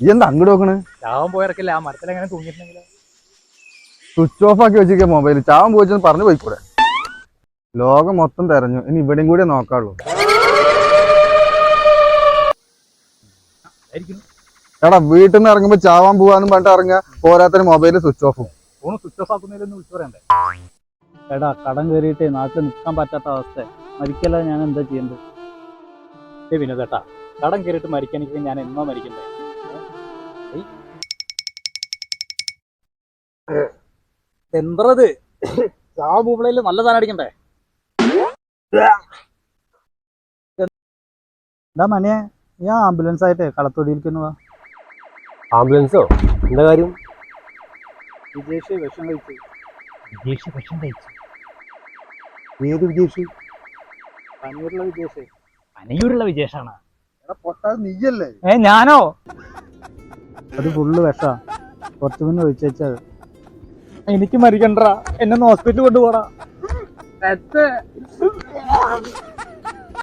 ഈ എന്താ അങ്ങോട്ട് നോക്കണ്? ചാവാൻ പോയിറക്കില്ല ആ മരത്തിലെങ്ങനെ തൂങ്ങിയിട്ടുണ്ടെങ്കിലോ? സ്വിച്ച് ഓഫ് ആക്കി വെച്ചിരിക്കുക മൊബൈൽ ചാവാൻ പോയിച്ചെന്ന് പറഞ്ഞു പോയിക്കൂടെ? ലോകം മൊത്തം തെരഞ്ഞു. ഇനി ഇവിടെയും കൂടെ നോക്കാള്ളൂ എടാ വീട്ടിൽ നിന്ന് ഇറങ്ങുമ്പോ ചാവാൻ പോവാന്നും പറഞ്ഞിട്ട് ഇറങ്ങുക. പോരാത്തിന് മൊബൈൽ സ്വിച്ച് ഓഫും ഫോണ് സ്വിച്ച് ഓഫ് ആക്കുന്നതിലൊന്നും വിളിച്ചു പറയണ്ടേ? എടാ കടം കയറിയിട്ട് നാട്ടിൽ നിൽക്കാൻ പറ്റാത്ത അവസ്ഥ. മരിക്കല്ല ഞാൻ എന്താ ചെയ്യേണ്ടത്? വിനോദേട്ടാ കടം കയറിയിട്ട് മരിക്കണമെങ്കിൽ ഞാൻ എന്നോ മരിക്കണ്ടേ? എന്തത് ആ പൂപ്പിളയിൽ നല്ല സാധനം അടിക്കണ്ടേ? എന്താ മണിയെ ഈ ആംബുലൻസ് ആയിട്ട് കളത്തൊടിയിരിക്കുന്നു വാ. ആംബുലൻസോ? എന്താ കാര്യം? വിജേഷ് വിഷം കഴിച്ചു. വിജേഷ് വിഷം കഴിച്ചു. ഏത് വിജേഷ്? പനിയൂരുള്ള വിജേഷ്. പനിയൂരുള്ള വിജേഷാണ്? നീയല്ലേ? ഏ ഞാനോ? അത് ഫുള്ള് വിഷാ. കൊറച്ചു മുന്നേ ഒഴിച്ചത് എനിക്ക് മരിക്കണ്ട എന്നെ ഹോസ്പിറ്റലിൽ കൊണ്ടുപോടാ.